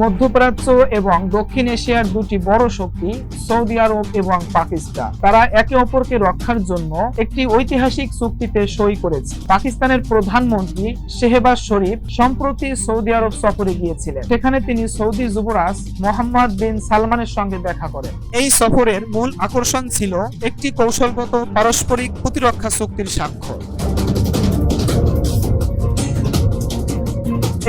মধ্যপ্রাচ্য এবং দক্ষিণ এশিয়ার দুটি বড় শক্তি, সৌদি আরব এবং পাকিস্তান। তারা একে অপরকে রক্ষার জন্য একটি ঐতিহাসিক চুক্তিতে সই করেছে। পাকিস্তানের প্রধানমন্ত্রী শেহবাজ শরীফ সম্প্রতি সৌদি আরব সফরে গিয়েছিলেন। সেখানে তিনি সৌদি যুবরাজ মোহাম্মদ বিন সালমানের সঙ্গে দেখা করেন। এই সফরের মূল আকর্ষণ ছিল একটি কৌশলগত পারস্পরিক প্রতিরক্ষা চুক্তির স্বাক্ষর।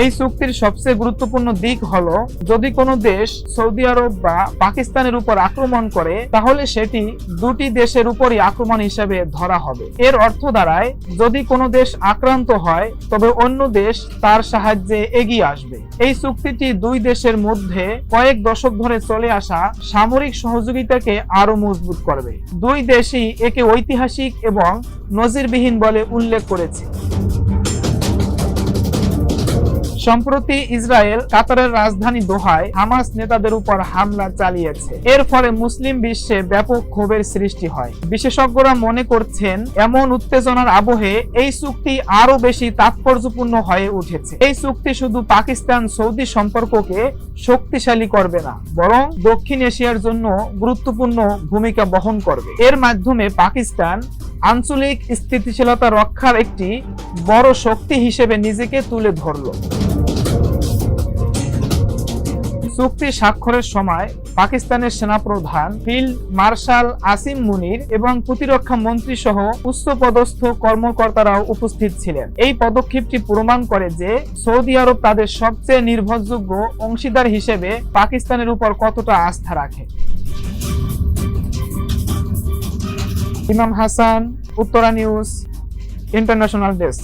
এই চুক্তির সবচেয়ে গুরুত্বপূর্ণ দিক হলো, যদি কোনো দেশ সৌদি আরব বা পাকিস্তানের উপর আক্রমণ করে, তাহলে সেটি দুটি দেশের উপরই আক্রমণ হিসেবে ধরা হবে। এর অর্থ দাঁড়ায়, যদি কোনো দেশ আক্রান্ত হয়, তবে অন্য দেশ তার সাহায্যে এগিয়ে আসবে। এই চুক্তিটি দুই দেশের মধ্যে কয়েক দশক ধরে চলে আসা সামরিক সহযোগিতাকে আরও মজবুত করবে। দুই দেশই একে ঐতিহাসিক এবং নজিরবিহীন বলে উল্লেখ করেছে। সম্প্রতি ইসরায়েল কাতারের রাজধানী দোহায় হামাস নেতাদের উপর হামলা চালিয়েছে। এর ফলে মুসলিম বিশ্বে ব্যাপক ক্ষোভের সৃষ্টি হয়। বিশেষজ্ঞরা মনে করছেন, এমন উত্তেজনার আবহে এই চুক্তি আরও বেশি তাৎপর্যপূর্ণ হয়ে উঠেছে। এই চুক্তি শুধু পাকিস্তান সৌদি সম্পর্ককে শক্তিশালী করবে না, বরং দক্ষিণ এশিয়ার জন্য গুরুত্বপূর্ণ ভূমিকা বহন করবে। এর মাধ্যমে পাকিস্তান আঞ্চলিক স্থিতিশীলতা রক্ষার একটি বড় শক্তি হিসেবে নিজেকে তুলে ধরল। চুক্তি স্বাক্ষরের সময় পাকিস্তানের সেনাপ্রধান, ফিল্ড মার্শাল আসিম মুনির এবং প্রতিরক্ষা মন্ত্রী সহ উচ্চপদস্থ কর্মকর্তারাও উপস্থিত ছিলেন। এই পদক্ষেপটি প্রমাণ করে যে সৌদি আরব তাদের সবচেয়ে নির্ভরযোগ্য অংশীদার হিসেবে পাকিস্তানের উপর কতটা আস্থা রাখে। Imam Hasan, Uttara News, International Desk.